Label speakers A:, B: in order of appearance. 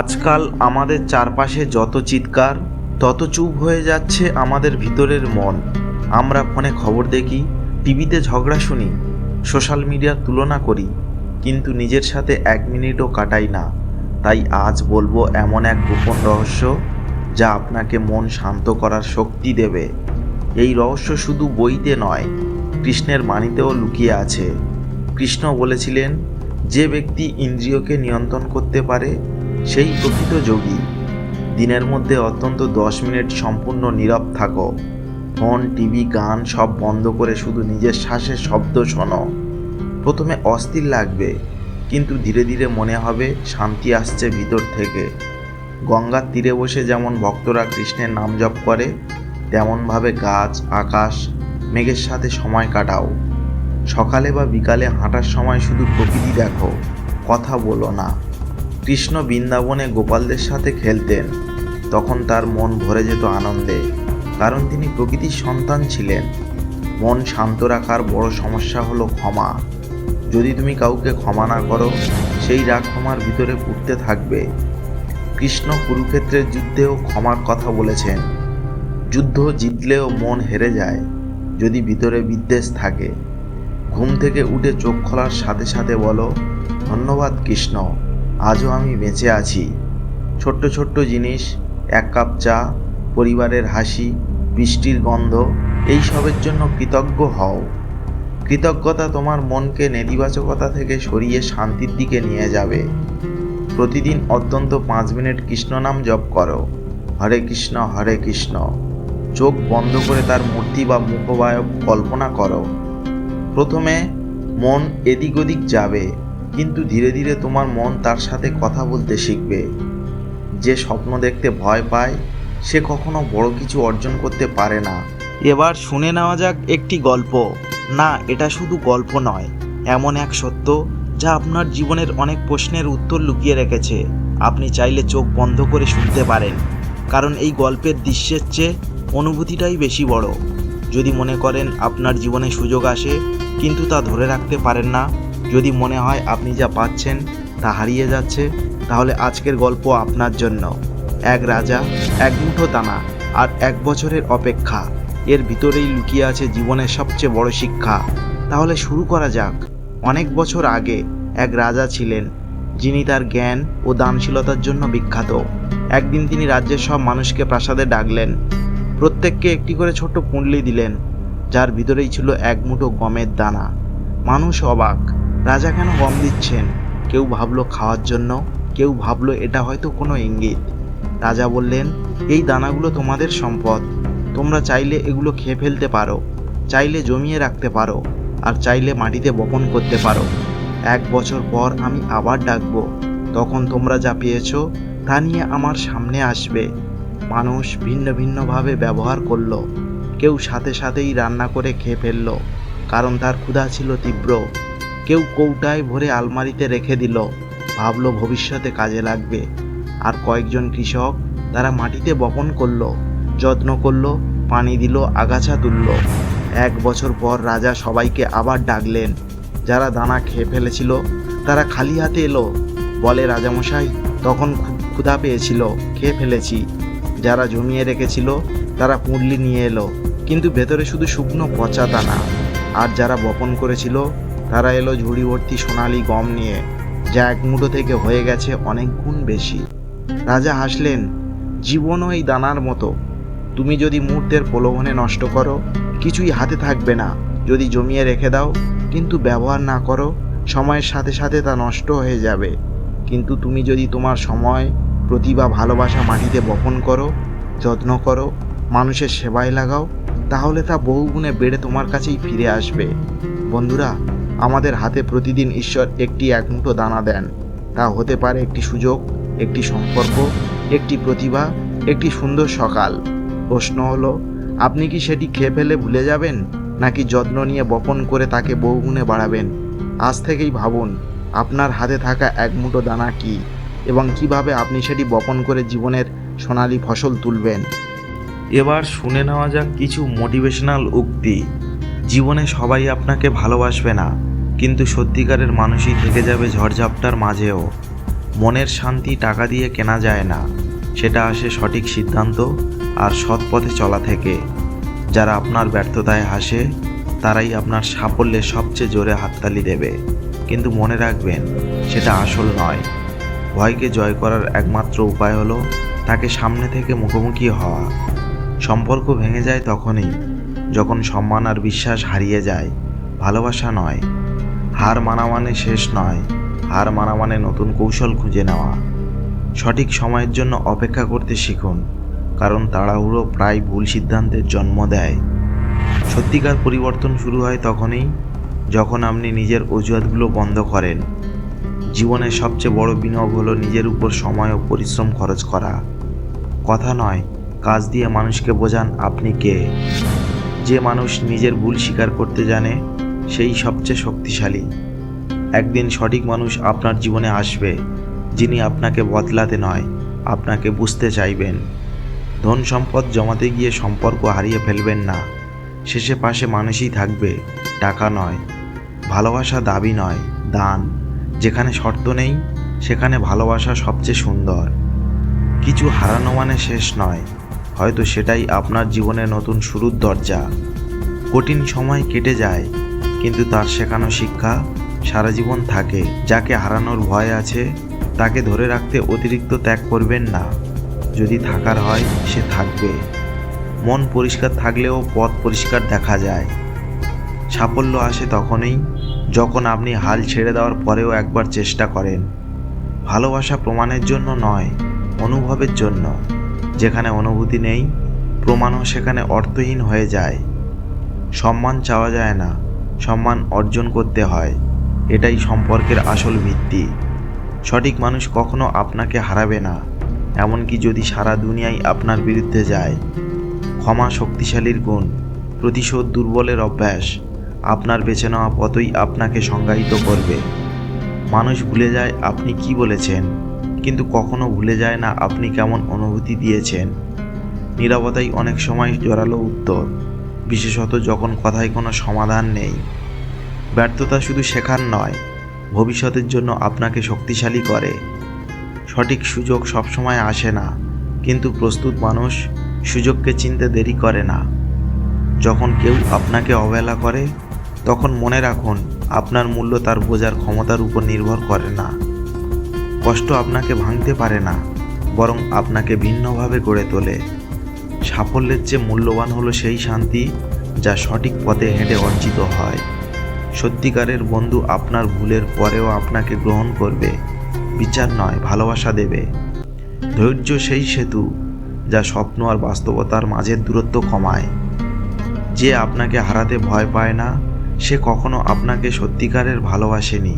A: আজকাল আমাদের চারপাশে যত চিৎকার, তত চুপ হয়ে যাচ্ছে আমাদের ভিতরের মন। আমরা ফোনে খবর দেখি, টিভিতে ঝগড়া শুনি, সোশ্যাল মিডিয়ার তুলনা করি, কিন্তু নিজের সাথে এক মিনিটও কাটাই না। তাই আজ বলব এমন এক গোপন রহস্য যা আপনাকে মন শান্ত করার শক্তি দেবে। এই রহস্য শুধু বইতে নয়, কৃষ্ণের বাণীতেও লুকিয়ে আছে। কৃষ্ণ বলেছিলেন, যে ব্যক্তি ইন্দ্রিয়কে নিয়ন্ত্রণ করতে পারে সেই প্রকৃত যোগী। দিনের মধ্যে অত্যন্ত দশ মিনিট সম্পূর্ণ নীরব থাকো। ফোন, টিভি, গান সব বন্ধ করে শুধু নিজের শ্বাসের শব্দ শোনো। প্রথমে অস্থির লাগবে, কিন্তু ধীরে ধীরে মনে হবে শান্তি আসছে ভিতর থেকে। গঙ্গার তীরে বসে যেমন ভক্তরা কৃষ্ণের নাম জপ করে, তেমনভাবে গাছ, আকাশ, মেঘের সাথে সময় কাটাও। সকালে বা বিকালে হাঁটার সময় শুধু প্রকৃতি দেখো, কথা বলো না। কৃষ্ণ বৃন্দাবনে গোপালদের সাথে খেলতেন। তখন তার মন ভরে যেত আনন্দে, কারণ তিনি প্রকৃতির সন্তান ছিলেন। মন শান্ত রাখার বড় সমস্যা হলো ক্ষমা। যদি তুমি কাউকে ক্ষমা না করো, সেই রাগ তোমার ভিতরে পুড়তে থাকবে। কৃষ্ণ কুরুক্ষেত্রের যুদ্ধেও ক্ষমার কথা বলেছেন। যুদ্ধ জিতলেও মন হেরে যায়, যদি ভিতরে বিদ্বেষ থাকে। ঘুম থেকে উঠে চোখ খোলার সাথে সাথে বলো, ধন্যবাদ কৃষ্ণ। আজও আমি বেঁচে আছি। ছোট্ট ছোট্ট জিনিস, এক কাপ চা, পরিবারের হাসি বৃষ্টির গন্ধ, এই সবের জন্য কৃতজ্ঞ হও। কৃতজ্ঞতা তোমার মনকে নেতিবাচকতা থেকে সরিয়ে শান্তির দিকে নিয়ে যাবে। প্রতিদিন অত্যন্ত পাঁচ মিনিট কৃষ্ণ নাম জপ করো। হরে কৃষ্ণ হরে কৃষ্ণ। চোখ বন্ধ করে তার মূর্তি বা মুখবায়ব কল্পনা করো। প্রথমে মন এদিক ওদিক যাবে। কিন্তু ধীরে ধীরে তোমার মন তার সাথে কথা বলতে শিখবে। যে স্বপ্ন দেখতে ভয় পায়, সে কখনো বড় কিছু অর্জন করতে পারে না। এবার শুনে নেওয়া যাক একটি গল্প। না, এটা শুধু গল্প নয়, এমন এক সত্য যা আপনার জীবনের অনেক প্রশ্নের উত্তর লুকিয়ে রেখেছে। আপনি চাইলে চোখ বন্ধ করে শুনতে পারেন, কারণ এই গল্পের দৃশ্যের চেয়ে অনুভূতিটাই বেশি বড়। যদি মনে করেন আপনার জীবনে সুযোগ আসে, কিন্তু তা ধরে রাখতে পারেন না যদি মনে হয় আপনি যা পাচ্ছেন তা হারিয়ে যাচ্ছে, তাহলে আজকের গল্প আপনার জন্য। এক রাজা, এক মুঠো দানা আর এক বছরের অপেক্ষা। এর ভিতরেই লুকিয়ে আছে জীবনের সবচেয়ে বড় শিক্ষা। তাহলে শুরু করা যাক। অনেক বছর আগে এক রাজা ছিলেন, যিনি তার জ্ঞান ও দানশীলতার জন্য বিখ্যাত। একদিন তিনি রাজ্যের সব মানুষকে প্রাসাদে ডাকলেন। প্রত্যেককে একটি করে ছোট্ট পুঁটলি দিলেন, যার ভিতরেই ছিল এক মুঠো গমের দানা। মানুষ অবাক রাজা কেন গম দিচ্ছেন? কেউ ভাবলো খাওয়ার জন্য, কেউ ভাবলো এটা হয়তো কোনো ইঙ্গিত। রাজা বললেন, এই দানাগুলো তোমাদের সম্পদ। তোমরা চাইলে এগুলো খেয়ে ফেলতে পারো, চাইলে জমিয়ে রাখতে পারো, আর চাইলে মাটিতে বপন করতে পারো। এক বছর পর আমি আবার ডাকবো। তখন তোমরা যা পেয়েছ, তা নিয়ে আমার সামনে আসবে। মানুষ ভিন্ন ভিন্নভাবে ব্যবহার করল। কেউ সাথে সাথেই রান্না করে খেয়ে ফেলল, কারণ তার ক্ষুধা ছিল তীব্র। কেউ কৌটায় ভরে আলমারিতে রেখে দিল। ভাবলো ভবিষ্যতে কাজে লাগবে। আর কয়েকজন কৃষক তারা মাটিতে বপন করল, যত্ন করল, পানি দিল, আগাছা তুলল। এক বছর পর রাজা সবাইকে আবার ডাকলেন। যারা দানা খেয়ে ফেলেছিল, তারা খালি হাতে এলো। বলে রাজামশাই, তখন ক্ষুধা পেয়েছিল, খেয়ে ফেলেছি। যারা জমিয়ে রেখেছিল, তারা পুঁড়লি নিয়ে এলো। কিন্তু ভেতরে শুধু শুকনো পচা দানা। আর যারা বপন করেছিল তারা এলো ঝুড়ি ভর্তি সোনালি গম নিয়ে, যা এক মুঠো থেকে হয়ে গেছে অনেক গুণ বেশি। রাজা হাসলেন, জীবনও এই দানার মতো। তুমি যদি মুহূর্তের প্রলোভনে নষ্ট করো, কিছুই হাতে থাকবে না। যদি জমিয়ে রেখে দাও, কিন্তু ব্যবহার না করো, সময়ের সাথে সাথে তা নষ্ট হয়ে যাবে। কিন্তু তুমি যদি তোমার সময় প্রতিভা ভালোবাসা মাটিতে বপন করো, যত্ন করো, মানুষের সেবায় লাগাও, তাহলে তা বহুগুণে বেড়ে তোমার কাছেই ফিরে আসবে। বন্ধুরা আমাদের হাতে প্রতিদিন ঈশ্বর একটি একমুঠো দানা দেন। তা হতে পারে একটি সুযোগ, একটি সম্পর্ক, একটি প্রতিভা, একটি সুন্দর সকাল। প্রশ্ন হলো, আপনি কি সেটি খেয়ে ফেলে ভুলে যাবেন? নাকি যত্ন নিয়ে বপন করে তাকে বহুগুণে বাড়াবেন? আজ থেকেই ভাবুন, আপনার হাতে থাকা এক মুঠো দানা কি? এবং কীভাবে আপনি সেটি বপন করে জীবনের সোনালি ফসল তুলবেন? এবার শুনে নেওয়া যাক কিছু মোটিভেশনাল উক্তি। জীবনে সবাই আপনাকে ভালোবাসবে না। কিন্তু সত্যিকারের মানুষই থেকে যাবে ঝড়ঝাপটার মাঝেও। মনের শান্তি টাকা দিয়ে কেনা যায় না। সেটা আসে সঠিক সিদ্ধান্ত আর সৎ পথে চলা থেকে। যারা আপনার ব্যর্থতায় হাসে, তারাই আপনার সাফল্যে সবচেয়ে জোরে হাততালি দেবে। কিন্তু মনে রাখবেন, সেটা আসল নয়। ভয়কে জয় করার একমাত্র উপায় হলো তাকে সামনে থেকে মুখোমুখি হওয়া। সম্পর্ক ভেঙে যায় তখনই, যখন সম্মান আর বিশ্বাস হারিয়ে যায়। ভালোবাসা নয় হার মানা মানে শেষ নয়। হার মানা মানে নতুন কৌশল খুঁজে নেওয়া। সঠিক সময়ের জন্য অপেক্ষা করতে শিখুন, কারণ তাড়াহুড়ো প্রায় ভুল সিদ্ধান্তের জন্ম দেয়। সত্যিকার পরিবর্তন শুরু হয় তখনই, যখন আপনি নিজের অজুহাতগুলো বন্ধ করেন। জীবনের সবচেয়ে বড় বিনিয়োগ হলো নিজের উপর সময় ও পরিশ্রম খরচ করা। কথা নয়, কাজ দিয়ে মানুষকে বোঝান আপনি কে। যে মানুষ নিজের ভুল স্বীকার করতে জানে সেই সবচেয়ে শক্তিশালী। একদিন সঠিক মানুষ আপনার জীবনে আসবে, যিনি আপনাকে বদলাতে নয়, আপনাকে বুঝতে চাইবেন। ধন সম্পদ জমাতে গিয়ে সম্পর্ক হারিয়ে ফেলবেন না। শেষে পাশে মানুষই থাকবে, টাকা নয়, ভালোবাসা দাবি নয়, দান। যেখানে শর্ত নেই, সেখানে ভালোবাসা সবচেয়ে সুন্দর। কিছু হারানো মানে শেষ নয়, হয়তো সেটাই আপনার জীবনে নতুন শুরুর দরজা। কঠিন সময় কেটে যায় কিন্তু তার শেখানো শিক্ষা সারা জীবন থাকে। যাকে হারানোর ভয় আছে, তাকে ধরে রাখতে অতিরিক্ত ত্যাগ করবেন না। যদি থাকার হয়, সে থাকবে। মন পরিষ্কার থাকলেও পথ পরিষ্কার দেখা যায়। সাফল্য আসে তখনই, যখন আপনি হাল ছেড়ে দেওয়ার পরেও একবার চেষ্টা করেন। ভালোবাসা প্রমাণের জন্য নয়, অনুভবের জন্য। যেখানে অনুভূতি নেই, প্রমাণও সেখানে অর্থহীন হয়ে যায়। সম্মান চাওয়া যায় না। সম্মান অর্জন করতে হয়। এটাই সম্পর্কের আসল ভিত্তি। সঠিক মানুষ কখনো আপনাকে হারাবে না, এমনকি যদি সারা দুনিয়ায় আপনার বিরুদ্ধে যায়। ক্ষমা শক্তিশালীর গুণ, প্রতিশোধ দুর্বলের অভ্যাস, আপনার বেছে নেওয়া পথই আপনাকে সংজ্ঞায়িত করবে। মানুষ ভুলে যায় আপনি কি বলেছেন, কিন্তু কখনো ভুলে যায় না আপনি কেমন অনুভূতি দিয়েছেন। নিরবতাই অনেক সময় জোরালো উত্তর। বিশেষত যখন কথায় কোনো সমাধান নেই। ব্যর্থতা শুধু শেখার নয়, ভবিষ্যতের জন্য আপনাকে শক্তিশালী করে। সঠিক সুযোগ সবসময় আসে না, কিন্তু প্রস্তুত মানুষ সুযোগকে চিনতে দেরি করে না। যখন কেউ আপনাকে অবহেলা করে, তখন মনে রাখুন, আপনার মূল্য তার বোঝার ক্ষমতার উপর নির্ভর করে না। কষ্ট আপনাকে ভাঙতে পারে না, বরং আপনাকে ভিন্নভাবে গড়ে তোলে। সাফল্যের চেয়ে মূল্যবান হলো সেই শান্তি যা সঠিক পথে হেঁটে অর্জিত হয়। সত্যিকারের বন্ধু আপনার ভুলের পরেও আপনাকে গ্রহণ করবে। বিচার নয়, ভালোবাসা দেবে। ধৈর্য সেই সেতু যা স্বপ্ন আর বাস্তবতার মাঝের দূরত্ব কমায়। যে আপনাকে হারাতে ভয় পায় না, সে কখনো আপনাকে সত্যিকারের ভালোবাসেনি।